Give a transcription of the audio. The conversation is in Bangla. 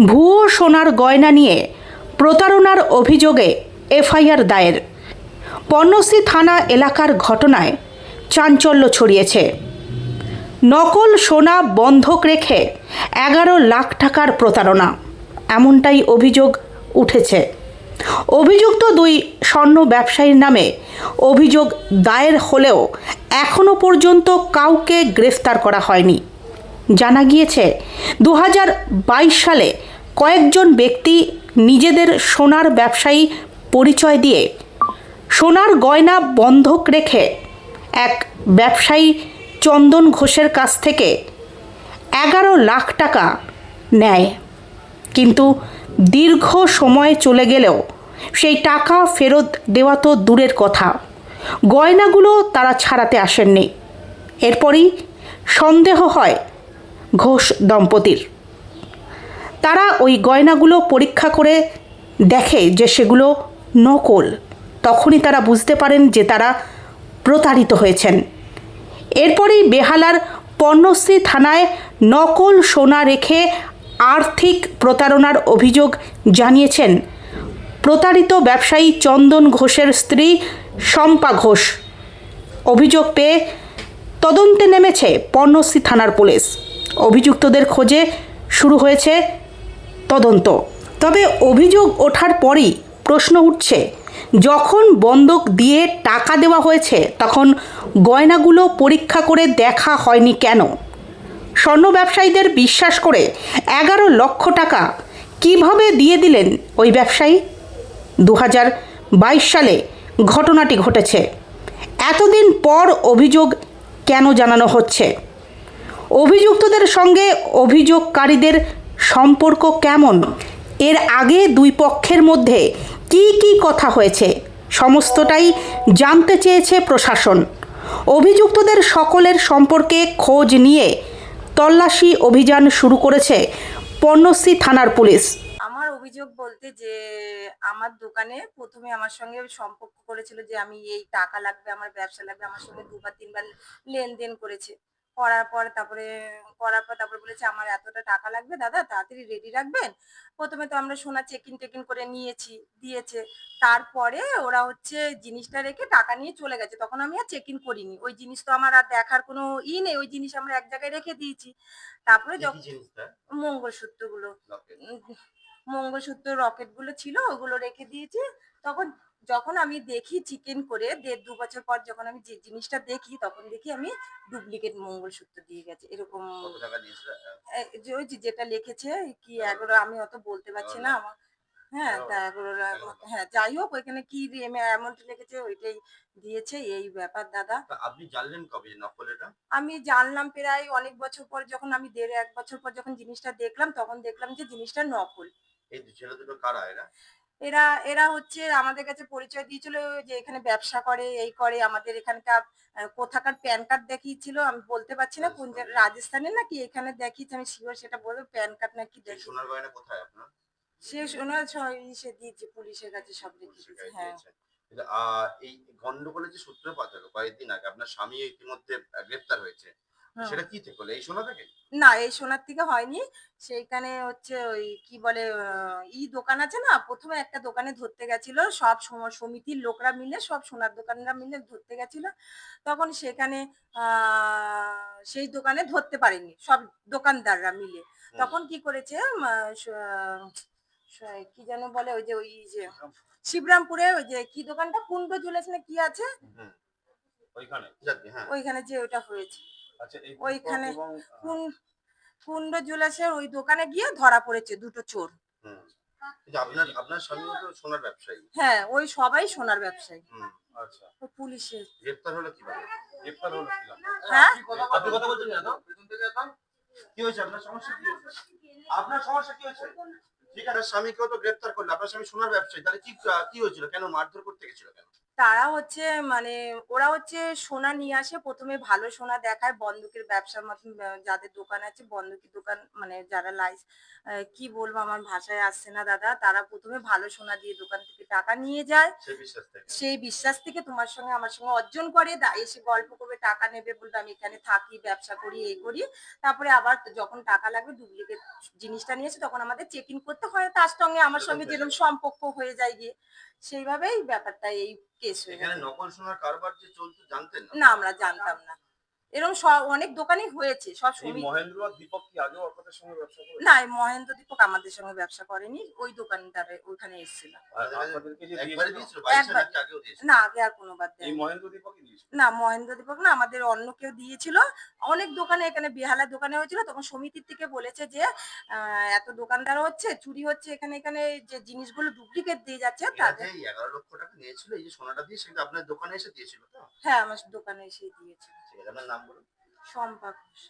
ভুয়ো সোনার গয়না নিয়ে প্রতারণার অভিযোগে এফআইআর দায়ের। পর্ণশ্রী থানা এলাকার ঘটনায় চাঞ্চল্য ছড়িয়েছে। নকল সোনা বন্ধক রেখে এগারো লাখ টাকার প্রতারণা, এমনটাই অভিযোগ উঠেছে। অভিযুক্ত দুই স্বর্ণ ব্যবসায়ীর নামে অভিযোগ দায়ের হলেও এখনও পর্যন্ত কাউকে গ্রেফতার করা হয়নি। জানা গিয়েছে দু হাজার বাইশ সালে কয়েকজন ব্যক্তি নিজেদের সোনার ব্যবসায়ী পরিচয় দিয়ে সোনার গয়না বন্ধক রেখে এক ব্যবসায়ী চন্দন ঘোষের কাছ থেকে এগারো লাখ টাকা নেয়। কিন্তু দীর্ঘ সময় চলে গেলেও সেই টাকা ফেরত দেওয়া তো দূরের কথা। গয়নাগুলো তারা ছাড়াতে আসেননি। এরপরই সন্দেহ হয় ঘোষ দম্পতির। তারা ওই গয়নাগুলো পরীক্ষা করে দেখে যে সেগুলো নকল। তখনই তারা বুঝতে পারেন যে তারা প্রতারিত হয়েছেন। এরপরেই বেহালার পর্ণশ্রী থানায় নকল সোনা রেখে আর্থিক প্রতারণার অভিযোগ জানিয়েছেন প্রতারিত ব্যবসায়ী চন্দন ঘোষের স্ত্রী শম্পা ঘোষ। অভিযোগ পেয়ে তদন্তে নেমেছে পর্ণশ্রী থানার পুলিশ। অভিযুক্তদের খোঁজে শুরু হয়েছে তদন্ত। তবে অভিযোগ ওঠার পরই প্রশ্ন উঠছে, যখন বন্ধক দিয়ে টাকা দেওয়া হয়েছে, তখন গয়নাগুলো পরীক্ষা করে দেখা হয়নি কেন? স্বর্ণ ব্যবসায়ীদের বিশ্বাস করে এগারো লক্ষ টাকা কীভাবে দিয়ে দিলেন ওই ব্যবসায়ী? দু সালে ঘটনাটি ঘটেছে। এতদিন পর অভিযোগ কেন জানানো হচ্ছে? অভিযুক্তদের সঙ্গে অভিযোগকারীদের সম্পর্ক কেমন? এর আগে দুই পক্ষের মধ্যে কি কি কথা হয়েছে? সমস্তটাই জানতে চেয়েছে প্রশাসন। অভিযুক্তদের সকলের সম্পর্কে খোঁজ নিয়ে তল্লাশি অভিযান শুরু করেছে পর্ণশ্রী থানার পুলিশ। আমার অভিযোগ বলতে যে, আমার দোকানে প্রথমে আমার সঙ্গে সম্পর্ক করেছিল যে, আমি এই টাকা লাগবে, আমার ব্যবসা লাগবে, আমার সঙ্গে দুবার তিনবার লেনদেন করেছে। করার পর তারপরে করার পর তারপরে বলেছে আমার এতটা টাকা লাগবে দাদা তাড়াতাড়ি রেডি রাখবেন? প্রথমে তো আমরা সোনা চেকিং টেকিং করে নিয়েছি দিয়েছে। তারপরে ওরা হচ্ছে জিনিসটা রেখে টাকা নিয়ে চলে গেছে। তখন আমি আর চেক ইন করিনি। ওই জিনিস তো আমার আর দেখার কোনো ই নেই। ওই জিনিস আমরা এক জায়গায় রেখে দিয়েছি। তারপরে যখন মঙ্গলসূত্রগুলো। মঙ্গলসূত্র রকেটগুলো ছিল ওগুলো রেখে দিয়েছি। তখন যখন আমি দেখি চিকেন করে দেড় দু বছর পর যখন আমি যে জিনিসটা দেখি তখন দেখি আমি ডুপ্লিকেট মঙ্গলসূত্র দিয়ে গেছে। এরকম ওই যেটা লিখেছে কি এগারো আমি অত বলতে পারছি না আমার হ্যাঁ তা এগারো হ্যাঁ। যাই হোক ওইখানে কি অ্যামাউন্ট লিখেছে ওইটাই দিয়েছে এই ব্যাপার দাদা। আপনি জানলেন কবে যে নকল এটা? আমি জানলাম প্রায় অনেক বছর পর যখন আমি দেড় এক বছর পর যখন জিনিসটা দেখলাম তখন দেখলাম যে জিনিসটা নকল। এই ছেলে দুটো কারা এরা? এরা এরা হচ্ছে আমাদের কাছে পরিচয় দিয়েছিল যে এখানে ব্যবসা করে এই করে আমাদের এখানকার কোথাকার প্যান কার্ড দেখিয়েছিল আমি বলতে পারছি না কোন জায়গা- রাজস্থানে নাকি এখানে দেখিয়েছে আমি শিওর সেটা বলব প্যান কার্ড নাকি দেখি সোনার কোথায় আপনার? সে শোনা সে দিয়েছে পুলিশের কাছে সব গায়ে হ্যাঁ। এই গন্ডগোলের যে সূত্রপাত হলো কয়েকদিন আগে আপনার স্বামী ইতিমধ্যে আহ, গ্রেপ্তার হয়েছে। সেটা কি থেকে হলো? এই সোনা থেকে? না এই সোনার থেকে হয়নি। সেইখানে হচ্ছে ওই কি বলে ই দোকান আছে না? প্রথমে একটা দোকানে ধরতে গেছিল। সব সম- সমিতির লোকরা মিলে সব সোনার দোকানরা মিলে ধরতে গেছিল। তখন সেখানে সেই দোকানে ধরতে পারেনি। সব দোকানদাররা মিলে। তখন কি করেছে কি যেন বলে ওই যে ওই যে শিবরামপুরে। ওই যে কি দোকানটা? কুন্ড জুয়েলার্স না কি আছে? ওইখানে। হ্যাঁ। ওইখানে যে ওটা হয়েছে। ওইখানে কুন্ড জুয়েলার্সের ওই দোকানে গিয়ে ধরা পড়েছে দুটো চোর। আপনার আপনার স্বামী তো সোনার ব্যবসায়ী। হ্যাঁ ওই সবাই সোনার ব্যবসায়ী। আচ্ছা। গ্রেপ্তার হলো কীভাবে? গ্রেপ্তার হলো কীভাবে? হ্যাঁ? আপনি কথা বলছেন না তো? পেছন থেকে এখন? কি হয়েছে? আপনার সমস্যা কি হয়েছে? আপনার সমস্যা কি হয়েছে? ঠিক আছে স্বামীকেও তো গ্রেপ্তার করল আপনার স্বামী সোনার ব্যবসায়ী। তাহলে কি কি হয়েছিল? কেন মারধর করতে গেছিল কেন? তারা হচ্ছে মানে ওরা হচ্ছে সোনা নিয়ে আসে। প্রথমে ভালো সোনা দেখায় বন্দুকের ব্যবসার মতন যাদের দোকান আছে বন্দুকের দোকান মানে যারা লাইস কি বলব আমার ভাষায় আসছে না দাদা তারা প্রথমে ভালো সোনা দিয়ে দোকান থেকে টাকা নিয়ে যায়। সেই বিশ্বাস থেকে তোমার সঙ্গে আমার সঙ্গে অর্জন করে এসে গল্প করবে টাকা নেবে বলবে আমি এখানে থাকি ব্যবসা করি এই করি। তারপরে আবার যখন টাকা লাগবে ডুপ্লিকেট জিনিসটা নিয়েছে তখন আমাদের চেক ইন করতে হয়। তার সঙ্গে আমার সঙ্গে যেরকম সম্পর্ক হয়ে যায় গিয়ে। সেইভাবেই ব্যাপারটা এই কেস হয়ে এখানে নকল সোনার কারবার যে চলতো জানতেন না আমরা জানতাম না। এরকম অনেক দোকানই হয়েছে সব মহেন্দ্র দীপক কি আপনাদের সঙ্গে ব্যবসা করে? না মহেন্দ্র দীপক আমাদের সঙ্গে ব্যবসা করেনি ওই দোকানদারে ওখানে এসেছিল। দিয়েছিল? দিয়েছিল দিয়েছিল। না আগে আর কোনোবার দেয় মহেন্দ্র দিয়েছিল? না মহেন্দ্র দীপক না আমাদের অন্য কেউ দিয়েছিল। অনেক দোকানে এখানে বেহালা দোকানে হয়েছিল তখন সমিতির থেকে বলেছে যে আহ, এত দোকানদার হচ্ছে চুরি হচ্ছে এখানে এখানে যে জিনিসগুলো ডুপ্লিকেট দিয়ে যাচ্ছে তাদের এগারো লক্ষ টাকা নিয়েছিল এই যে সোনাটা দিয়ে সেটা আপনার দোকানে এসে দিয়েছিল তো? হ্যাঁ আমার দোকানে এসে দিয়েছে ঠিক আছে আপনার নাম সম্পা ঘোষ।